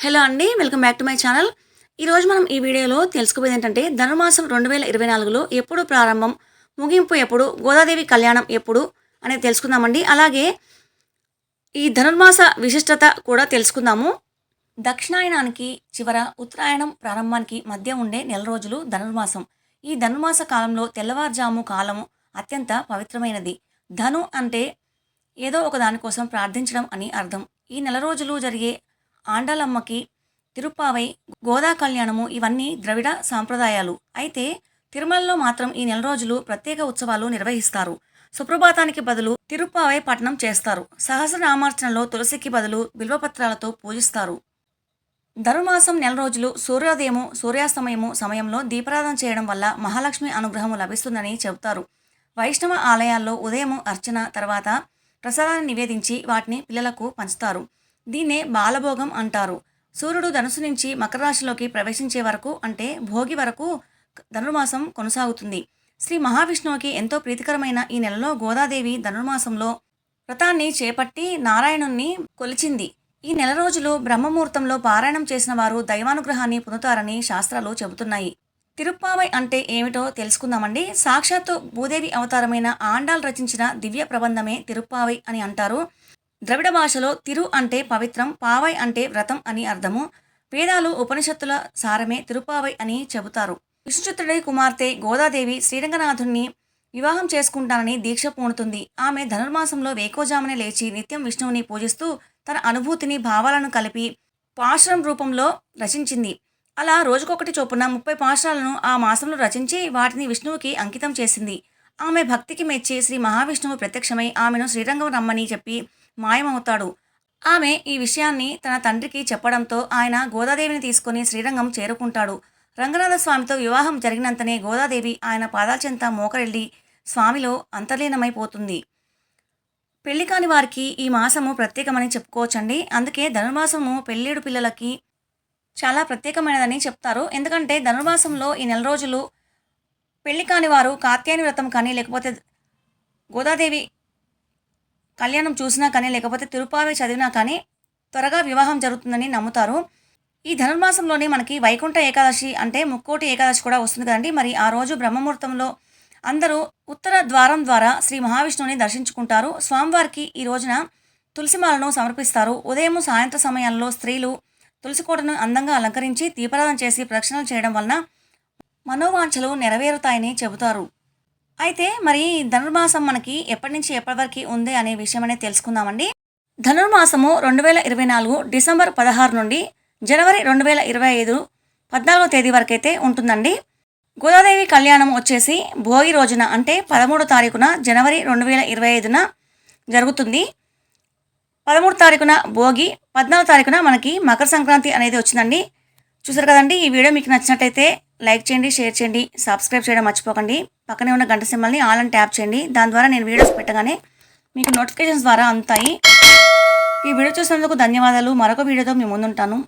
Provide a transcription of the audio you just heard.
Hello అండి welcome back to my channel. ఈరోజు మనం ఈ వీడియోలో తెలుసుకోబోయేది ఏంటంటే ధనుమాసం రెండు వేల ఇరవై నాలుగులో ఎప్పుడు ప్రారంభం ముగింపు ఎప్పుడు గోదాదేవి కళ్యాణం ఎప్పుడు అనేది తెలుసుకుందామండి. అలాగే ఈ ధనుర్మాస విశిష్టత కూడా తెలుసుకుందాము. దక్షిణాయనానికి చివర ఉత్తరాయణం ప్రారంభానికి మధ్య ఉండే నెల రోజులు ధనుర్మాసం. ఈ ధనుర్మాస కాలంలో తెల్లవారుజాము కాలము అత్యంత పవిత్రమైనది. ధను అంటే ఏదో ఒక దానికోసం ప్రార్థించడం అని అర్థం. ఈ నెల రోజులు జరిగే ఆండాలమ్మకి తిరుప్పావై గోదా కళ్యాణము ఇవన్నీ ద్రవిడ సాంప్రదాయాలు. అయితే తిరుమలలో మాత్రం ఈ నెల రోజులు ప్రత్యేక ఉత్సవాలు నిర్వహిస్తారు. సుప్రభాతానికి బదులు తిరుప్పావై పట్టణం చేస్తారు. సహస్రనామార్చనలో తులసికి బదులు బిల్వపత్రాలతో పూజిస్తారు. ధనుమాసం నెల రోజులు సూర్యోదయము సూర్యాస్తమయము సమయంలో దీపారాధన చేయడం వల్ల మహాలక్ష్మి అనుగ్రహము లభిస్తుందని చెబుతారు. వైష్ణవ ఆలయాల్లో ఉదయము అర్చన తర్వాత ప్రసాదాన్ని నివేదించి వాటిని పిల్లలకు పంచుతారు. దీన్నే బాలభోగం అంటారు. సూర్యుడు ధనుసు నుంచి మకర రాశిలోకి ప్రవేశించే వరకు అంటే భోగి వరకు ధనుర్మాసం కొనసాగుతుంది. శ్రీ మహావిష్ణువుకి ఎంతో ప్రీతికరమైన ఈ నెలలో గోదాదేవి ధనుర్మాసంలో వ్రతాన్ని చేపట్టి నారాయణుణ్ణి కొలిచింది. ఈ నెల రోజులు బ్రహ్మముహూర్తంలో పారాయణం చేసిన వారు దైవానుగ్రహాన్ని పొందుతారని శాస్త్రాలు చెబుతున్నాయి. తిరుప్పావై అంటే ఏమిటో తెలుసుకుందామండి. సాక్షాత్తు భూదేవి అవతారమైన ఆండాల్ రచించిన దివ్య ప్రబంధమే తిరుప్పావై అని అంటారు. ద్రవిడ భాషలో తిరు అంటే పవిత్రం పావై అంటే వ్రతం అని అర్థము. వేదాలు ఉపనిషత్తుల సారమే తిరుపావై అని చెబుతారు. విష్ణుచిత్రుడి కుమార్తె గోదాదేవి శ్రీరంగనాథుణ్ణి వివాహం చేసుకుంటానని దీక్ష పూనుతుంది. ఆమె ధనుర్మాసంలో వేకోజామునే లేచి నిత్యం విష్ణువుని పూజిస్తూ తన అనుభూతిని భావాలను కలిపి పాశురం రూపంలో రచించింది. అలా రోజుకొకటి చొప్పున ముప్పై పాశురాలను ఆ మాసంలో రచించి వాటిని విష్ణువుకి అంకితం చేసింది. ఆమె భక్తికి మెచ్చి శ్రీ మహావిష్ణువు ప్రత్యక్షమై ఆమెను శ్రీరంగం రమ్మని చెప్పి మాయమవుతాడు. ఆమె ఈ విషయాన్ని తన తండ్రికి చెప్పడంతో ఆయన గోదాదేవిని తీసుకుని శ్రీరంగం చేరుకుంటాడు. రంగనాథ స్వామితో వివాహం జరిగినంతనే గోదాదేవి ఆయన పాదాలచెంత మోకరెళ్ళి స్వామిలో అంతర్లీనమైపోతుంది. పెళ్ళి కాని వారికి ఈ మాసము ప్రత్యేకమని చెప్పుకోవచ్చండి. అందుకే ధనుర్మాసము పెళ్ళిడు పిల్లలకి చాలా ప్రత్యేకమైనదని చెప్తారు. ఎందుకంటే ధనుర్మాసంలో ఈ నెల రోజులు పెళ్ళి కాని వారు కాత్యాయని వ్రతం కానీ లేకపోతే గోదాదేవి కళ్యాణం చూసినా కానీ లేకపోతే తిరుపావి చదివినా కానీ త్వరగా వివాహం జరుగుతుందని నమ్ముతారు. ఈ ధనుర్మాసంలోనే మనకి వైకుంఠ ఏకాదశి అంటే ముక్కోటి ఏకాదశి కూడా వస్తుంది కదండి. మరి ఆ రోజు బ్రహ్మముహూర్తంలో అందరూ ఉత్తర ద్వారం ద్వారా శ్రీ మహావిష్ణువుని దర్శించుకుంటారు. స్వామివారికి ఈ రోజున తులసిమాలను సమర్పిస్తారు. ఉదయం సాయంత్ర సమయాల్లో స్త్రీలు తులసి కోటను అందంగా అలంకరించి దీపారాధన చేసి ప్రదక్షిణలు చేయడం వలన మనోవాంఛలు నెరవేరుతాయని చెబుతారు. అయితే మరి ధనుర్మాసం మనకి ఎప్పటి నుంచి ఎప్పటి వరకు ఉంది అనే విషయం అనేది తెలుసుకుందామండి. ధనుర్మాసము రెండు వేల ఇరవై నాలుగు డిసెంబర్ పదహారు నుండి జనవరి రెండు వేల ఇరవై ఐదు పద్నాలుగో తేదీ వరకు అయితే ఉంటుందండి. గోదాదేవి కళ్యాణం వచ్చేసి భోగి రోజున అంటే పదమూడో తారీఖున జనవరి రెండు వేల ఇరవై ఐదున జరుగుతుంది. పదమూడు తారీఖున భోగి పద్నాలుగు తారీఖున మనకి మకర సంక్రాంతి అనేది వచ్చిందండి. చూసారు కదండి ఈ వీడియో మీకు నచ్చినట్టయితే లైక్ చేయండి షేర్ చేయండి సబ్స్క్రైబ్ చేయడం మర్చిపోకండి. పక్కనే ఉన్న గంట సింబల్ని ఆల్ అని ట్యాప్ చేయండి. దాని ద్వారా నేను వీడియోస్ పెట్టగానే మీకు నోటిఫికేషన్స్ ద్వారా అందుతాయి ఈ వీడియో చూసినందుకు ధన్యవాదాలు. మరొక వీడియోతో మీ ముందుంటాను.